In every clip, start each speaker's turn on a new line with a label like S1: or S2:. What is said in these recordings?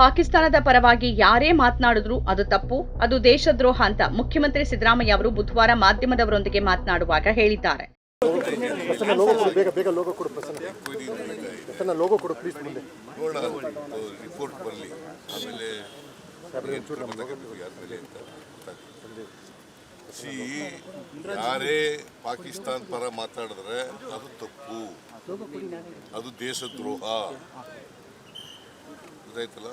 S1: ಪಾಕಿಸ್ತಾನದ ಪರವಾಗಿ ಯಾರೇ ಮಾತನಾಡಿದ್ರು ಅದು ತಪ್ಪು. ಅದು ದೇಶದ್ರೋಹ ಅಂತ ಮುಖ್ಯಮಂತ್ರಿ ಸಿದ್ದರಾಮಯ್ಯ ಅವರು ಬುಧವಾರ ಮಾಧ್ಯಮದವರೊಂದಿಗೆ ಮಾತನಾಡುವಾಗ ಹೇಳಿದ್ದಾರೆ.
S2: ಯಾರೇ ಪಾಕಿಸ್ತಾನ ಪರ ಮಾತಾಡಿದ್ರೆ ಅದು ತಪ್ಪು. ಅದು ದೇಶದ್ರೋಹ. ಗೊತ್ತಾಯ್ತಲ್ಲ?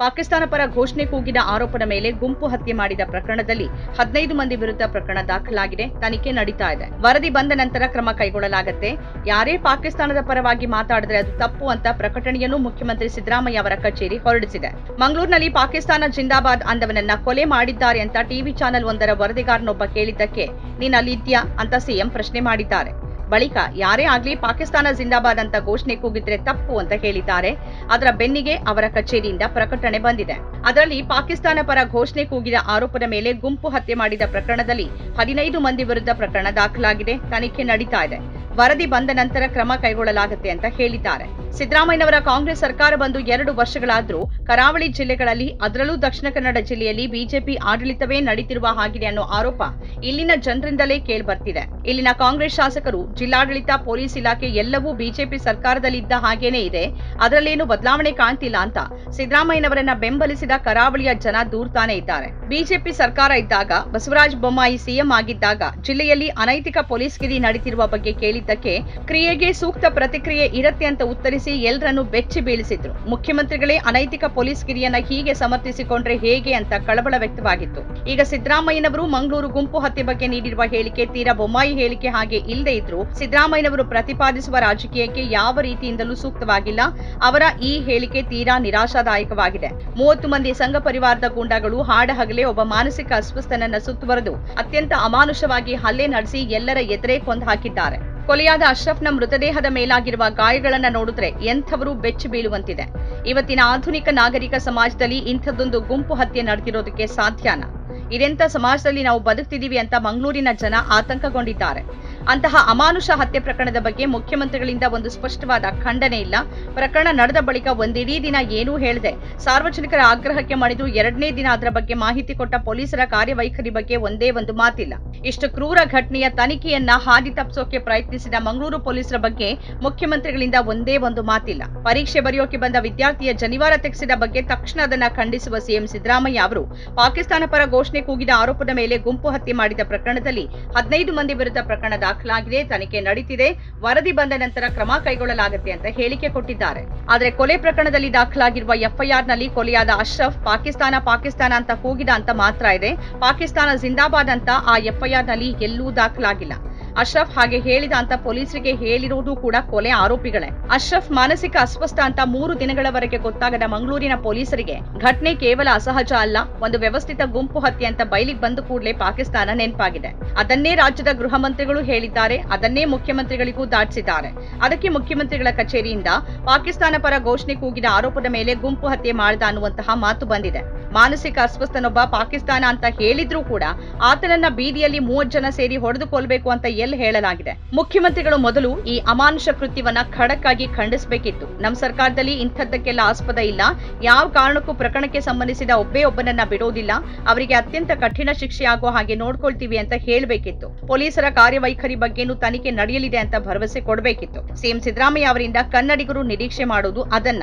S1: ಪಾಕಿಸ್ತಾನ ಪರ ಘೋಷಣೆ ಕೂಗಿದ ಆರೋಪದ ಮೇಲೆ ಗುಂಪು ಹತ್ಯೆ ಮಾಡಿದ ಪ್ರಕರಣದಲ್ಲಿ ಹದಿನೈದು ಮಂದಿ ವಿರುದ್ಧ ಪ್ರಕರಣ ದಾಖಲಾಗಿದೆ ತನಿಖೆ ನಡೀತಾ ಇದೆ. ವರದಿ ಬಂದ ನಂತರ ಕ್ರಮ ಕೈಗೊಳ್ಳಲಾಗುತ್ತೆ. ಯಾರೇ ಪಾಕಿಸ್ತಾನದ ಪರವಾಗಿ ಮಾತಾಡಿದ್ರೆ ಅದು ತಪ್ಪು ಅಂತ ಪ್ರಕಟಣೆಯನ್ನು ಮುಖ್ಯಮಂತ್ರಿ ಸಿದ್ದರಾಮಯ್ಯ ಅವರ ಕಚೇರಿ ಹೊರಡಿಸಿದೆ. ಮಂಗಳೂರಿನಲ್ಲಿ ಪಾಕಿಸ್ತಾನ ಜಿಂದಾಬಾದ್ ಅಂದವನನ್ನ ಕೊಲೆ ಮಾಡಿದ್ದಾರೆ ಅಂತ ಟಿವಿ ಚಾನೆಲ್ ಒಂದರ ವರದಿಗಾರನೊಬ್ಬ ಕೇಳಿದ್ದಕ್ಕೆ ನೀನ್ ಅಲ್ಲಿದ್ಯಾ ಅಂತ ಸಿಎಂ ಪ್ರಶ್ನೆ ಮಾಡಿದ್ದಾರೆ. ಬಳಿಕ ಯಾರೇ ಆಗ್ಲಿ ಪಾಕಿಸ್ತಾನ ಜಿಂದಾಬಾದ್ ಅಂತ ಘೋಷಣೆ ಕೂಗಿದ್ರೆ ತಪ್ಪು ಅಂತ ಹೇಳಿದ್ದಾರೆ. ಅದರ ಬೆನ್ನಿಗೆ ಅವರ ಕಚೇರಿಯಿಂದ ಪ್ರಕಟಣೆ ಬಂದಿದೆ. ಅದರಲ್ಲಿ ಪಾಕಿಸ್ತಾನ ಪರ ಘೋಷಣೆ ಕೂಗಿದ ಆರೋಪದ ಮೇಲೆ ಗುಂಪು ಹತ್ಯೆ ಮಾಡಿದ ಪ್ರಕರಣದಲ್ಲಿ ಹದಿನೈದು ಮಂದಿ ವಿರುದ್ಧ ಪ್ರಕರಣ ದಾಖಲಾಗಿದೆ. ತನಿಖೆ ನಡೀತಾ ಇದೆ. ವರದಿ ಬಂದ ನಂತರ ಕ್ರಮ ಕೈಗೊಳ್ಳಲಾಗುತ್ತೆ ಅಂತ ಹೇಳಿದ್ದಾರೆ. ಸಿದ್ದರಾಮಯ್ಯನವರ ಕಾಂಗ್ರೆಸ್ ಸರ್ಕಾರ ಬಂದು ಎರಡು ವರ್ಷಗಳಾದರೂ ಕರಾವಳಿ ಜಿಲ್ಲೆಗಳಲ್ಲಿ, ಅದರಲ್ಲೂ ದಕ್ಷಿಣ ಕನ್ನಡ ಜಿಲ್ಲೆಯಲ್ಲಿ ಬಿಜೆಪಿ ಆಡಳಿತವೇ ನಡೀತಿರುವ ಹಾಗಿದೆ ಅನ್ನೋ ಆರೋಪ ಇಲ್ಲಿನ ಜನರಿಂದಲೇ ಕೇಳ್ಬರ್ತಿದೆ. ಇಲ್ಲಿನ ಕಾಂಗ್ರೆಸ್ ಶಾಸಕರು, ಜಿಲ್ಲಾಡಳಿತ, ಪೊಲೀಸ್ ಇಲಾಖೆ ಎಲ್ಲವೂ ಬಿಜೆಪಿ ಸರ್ಕಾರದಲ್ಲಿದ್ದ ಹಾಗೇನೇ ಇದೆ. ಅದರಲ್ಲೇನು ಬದಲಾವಣೆ ಕಾಣ್ತಿಲ್ಲ ಅಂತ ಸಿದ್ದರಾಮಯ್ಯನವರನ್ನ ಬೆಂಬಲಿಸಿದ ಕರಾವಳಿಯ ಜನ ದೂರ್ತಾನೆ ಇದ್ದಾರೆ. ಬಿಜೆಪಿ ಸರ್ಕಾರ ಇದ್ದಾಗ, ಬಸವರಾಜ ಬೊಮ್ಮಾಯಿ ಸಿಎಂ ಆಗಿದ್ದಾಗ, ಜಿಲ್ಲೆಯಲ್ಲಿ ಅನೈತಿಕ ಪೊಲೀಸ್ ಗಿರಿ ನಡೀತಿರುವ ಬಗ್ಗೆ ಕೇಳಿದ್ದಕ್ಕೆ ಕ್ರಿಯೆಗೆ ಸೂಕ್ತ ಪ್ರತಿಕ್ರಿಯೆ ಇರತ್ತೆ ಅಂತ ಉತ್ತರಿಸಿ ಎಲ್ಲರನ್ನು ಬೆಚ್ಚಿ ಬೀಳಿಸಿದ್ರು. ಮುಖ್ಯಮಂತ್ರಿಗಳೇ ಅನೈತಿಕ ಪೊಲೀಸ್ ಗಿರಿಯನ್ನ ಹೀಗೆ ಸಮರ್ಥಿಸಿಕೊಂಡ್ರೆ ಹೇಗೆ ಅಂತ ಕಳವಳ ವ್ಯಕ್ತವಾಗಿತ್ತು. ಈಗ ಸಿದ್ದರಾಮಯ್ಯನವರು ಮಂಗಳೂರು ಗುಂಪು ಹತ್ಯೆ ಬಗ್ಗೆ ನೀಡಿರುವ ಹೇಳಿಕೆ ತೀರಾ ಬೊಮ್ಮಾಯಿ ಹೇಳಿಕೆ ಹಾಗೆ ಇಲ್ಲದೆ ಇದ್ರು ಸಿದ್ದರಾಮಯ್ಯನವರು ಪ್ರತಿಪಾದಿಸುವ ರಾಜಕೀಯಕ್ಕೆ ಯಾವ ರೀತಿಯಿಂದಲೂ ಸೂಕ್ತವಾಗಿಲ್ಲ. ಅವರ ಈ ಹೇಳಿಕೆ ತೀರಾ ನಿರಾಶಾದಾಯಕವಾಗಿದೆ. ಮೂವತ್ತು ಮಂದಿ ಸಂಘ ಪರಿವಾರದ ಗೂಂಡಾಗಳು ಹಾಡಹಗಲೇ ಒಬ್ಬ ಮಾನಸಿಕ ಅಸ್ವಸ್ಥನನ್ನ ಸುತ್ತುವರೆದು ಅತ್ಯಂತ ಅಮಾನುಷವಾಗಿ ಹಲ್ಲೆ ನಡೆಸಿ ಎಲ್ಲರ ಎದುರೇ ಕೊಂದು ಹಾಕಿದ್ದಾರೆ. ಕೊಲೆಯಾದ ಅಶ್ರಫ್ನ ಮೃತದೇಹದ ಮೇಲಾಗಿರುವ ಗಾಯಗಳನ್ನ ನೋಡಿದ್ರೆ ಎಂಥವರು ಬೆಚ್ಚಿ ಬೀಳುವಂತಿದೆ. ಇವತ್ತಿನ ಆಧುನಿಕ ನಾಗರಿಕ ಸಮಾಜದಲ್ಲಿ ಇಂಥದ್ದೊಂದು ಗುಂಪು ಹತ್ಯೆ ನಡೆದಿರೋದಕ್ಕೆ ಸಾಧ್ಯನಾ? ಇದೆಂಥ ಸಮಾಜದಲ್ಲಿ ನಾವು ಬದುಕ್ತಿದ್ದೀವಿ ಅಂತ ಮಂಗಳೂರಿನ ಜನ ಆತಂಕಗೊಂಡಿದ್ದಾರೆ. ಅಂತಹ ಅಮಾನುಷ ಹತ್ಯೆ ಪ್ರಕರಣದ ಬಗ್ಗೆ ಮುಖ್ಯಮಂತ್ರಿಗಳಿಂದ ಒಂದು ಸ್ಪಷ್ಟವಾದ ಖಂಡನೆ ಇಲ್ಲ. ಪ್ರಕರಣ ನಡೆದ ಬಳಿಕ ಒಂದಿಡೀ ದಿನ ಏನೂ ಹೇಳದೆ ಸಾರ್ವಜನಿಕರ ಆಗ್ರಹಕ್ಕೆ ಮಣಿದು ಎರಡನೇ ದಿನ ಅದರ ಬಗ್ಗೆ ಮಾಹಿತಿ ಕೊಟ್ಟ ಪೊಲೀಸರ ಕಾರ್ಯವೈಖರಿ ಬಗ್ಗೆ ಒಂದೇ ಒಂದು ಮಾತಿಲ್ಲ. ಇಷ್ಟು ಕ್ರೂರ ಘಟನೆಯ ತನಿಖೆಯನ್ನ ಹಾದಿ ತಪ್ಪಿಸೋಕೆ ಪ್ರಯತ್ನಿಸಿದ ಮಂಗಳೂರು ಪೊಲೀಸರ ಬಗ್ಗೆ ಮುಖ್ಯಮಂತ್ರಿಗಳಿಂದ ಒಂದೇ ಒಂದು ಮಾತಿಲ್ಲ. ಪರೀಕ್ಷೆ ಬರೆಯೋಕೆ ಬಂದ ವಿದ್ಯಾರ್ಥಿಯ ಜನಿವಾರ ತೆಗೆಸಿದ ಬಗ್ಗೆ ತಕ್ಷಣ ಅದನ್ನ ಖಂಡಿಸುವ ಸಿಎಂ ಸಿದ್ದರಾಮಯ್ಯ ಅವರು ಪಾಕಿಸ್ತಾನ ಪರ ಘೋಷಣೆ ಕೂಗಿದ ಆರೋಪದ ಮೇಲೆ ಗುಂಪು ಹತ್ಯೆ ಮಾಡಿದ ಪ್ರಕರಣದಲ್ಲಿ ಹದಿನೈದು ಮಂದಿ ವಿರುದ್ಧ ಪ್ರಕರಣ ದಾಖಲಾಗಿದೆ, ತನಿಖೆ ನಡೀತಿದೆ, ವರದಿ ಬಂದ ನಂತರ ಕ್ರಮ ಕೈಗೊಳ್ಳಲಾಗುತ್ತೆ ಅಂತ ಹೇಳಿಕೆ ಕೊಟ್ಟಿದ್ದಾರೆ. ಆದರೆ ಕೊಲೆ ಪ್ರಕರಣದಲ್ಲಿ ದಾಖಲಾಗಿರುವ ಎಫ್ಐಆರ್ನಲ್ಲಿ ಕೊಲೆಯಾದ ಅಶ್ರಫ್ ಪಾಕಿಸ್ತಾನ ಪಾಕಿಸ್ತಾನ ಅಂತ ಕೂಗಿದ ಅಂತ ಮಾತ್ರ ಇದೆ. ಪಾಕಿಸ್ತಾನ ಜಿಂದಾಬಾದ್ ಅಂತ ಆ ಎಫ್ಐಆರ್ನಲ್ಲಿ ಎಲ್ಲೂ ದಾಖಲಾಗಿಲ್ಲ. ಅಶ್ರಫ್ ಹಾಗೆ ಹೇಳಿದ ಅಂತ ಪೊಲೀಸರಿಗೆ ಹೇಳಿರುವುದು ಕೂಡ ಕೊಲೆ ಆರೋಪಿಗಳೇ. ಅಶ್ರಫ್ ಮಾನಸಿಕ ಅಸ್ವಸ್ಥ ಅಂತ ಮೂರು ದಿನಗಳವರೆಗೆ ಗೊತ್ತಾಗದ ಮಂಗಳೂರಿನ ಪೊಲೀಸರಿಗೆ ಘಟನೆ ಕೇವಲ ಅಸಹಜ ಅಲ್ಲ, ಒಂದು ವ್ಯವಸ್ಥಿತ ಗುಂಪು ಹತ್ಯೆ ಅಂತ ಬಯಲಿಗೆ ಬಂದ ಕೂಡಲೇ ಪಾಕಿಸ್ತಾನ ನೆನಪಾಗಿದೆ. ಅದನ್ನೇ ರಾಜ್ಯದ ಗೃಹ ಮಂತ್ರಿಗಳು ಹೇಳಿದ್ದಾರೆ, ಅದನ್ನೇ ಮುಖ್ಯಮಂತ್ರಿಗಳಿಗೂ ದಾಟಿಸಿದ್ದಾರೆ. ಅದಕ್ಕೆ ಮುಖ್ಯಮಂತ್ರಿಗಳ ಕಚೇರಿಯಿಂದ ಪಾಕಿಸ್ತಾನ ಪರ ಘೋಷಣೆ ಕೂಗಿದ ಆರೋಪದ ಮೇಲೆ ಗುಂಪು ಹತ್ಯೆ ಮಾಡಿದ ಅನ್ನುವಂತಹ ಮಾತು ಬಂದಿದೆ. ಮಾನಸಿಕ ಅಸ್ವಸ್ಥನೊಬ್ಬ ಪಾಕಿಸ್ತಾನ ಅಂತ ಹೇಳಿದ್ರೂ ಕೂಡ ಆತನನ್ನ ಬೀದಿಯಲ್ಲಿ ಮೂವತ್ತು ಜನ ಸೇರಿ ಹೊಡೆದು ಕೊಲ್ಬೇಕು ಅಂತ ಎಲ್ಲಿ ಹೇಳಲಾಗಿದೆ. ಮುಖ್ಯಮಂತ್ರಿಗಳು ಮೊದಲು ಈ ಅಮಾನುಷ ಕೃತ್ಯವನ್ನ ಖಡಕ್ ಆಗಿ ಖಂಡಿಸಬೇಕಿತ್ತು. ನಮ್ಮ ಸರ್ಕಾರದಲ್ಲಿ ಇಂಥದ್ದಕ್ಕೆಲ್ಲ ಆಸ್ಪದ ಇಲ್ಲ. ಯಾವ ಕಾರಣಕ್ಕೂ ಪ್ರಕರಣಕ್ಕೆ ಸಂಬಂಧಿಸಿದ ಒಬ್ಬೇ ಒಬ್ಬನನ್ನ ಬಿಡೋದಿಲ್ಲ. ಅವರಿಗೆ ಅತ್ಯಂತ ಕಠಿಣ ಶಿಕ್ಷೆ ಆಗೋ ಹಾಗೆ ನೋಡ್ಕೊಳ್ತೀವಿ ಅಂತ ಹೇಳಬೇಕಿತ್ತು. ಪೊಲೀಸರ ಕಾರ್ಯವೈಖರಿ ಬಗ್ಗೆನೂ ತನಿಖೆ ನಡೆಯಲಿದೆ ಅಂತ ಭರವಸೆ ಕೊಡಬೇಕಿತ್ತು. ಸಿಎಂ ಸಿದ್ದರಾಮಯ್ಯ ಅವರಿಂದ ಕನ್ನಡಿಗರು ನಿರೀಕ್ಷೆ ಮಾಡೋದು ಅದನ್ನ.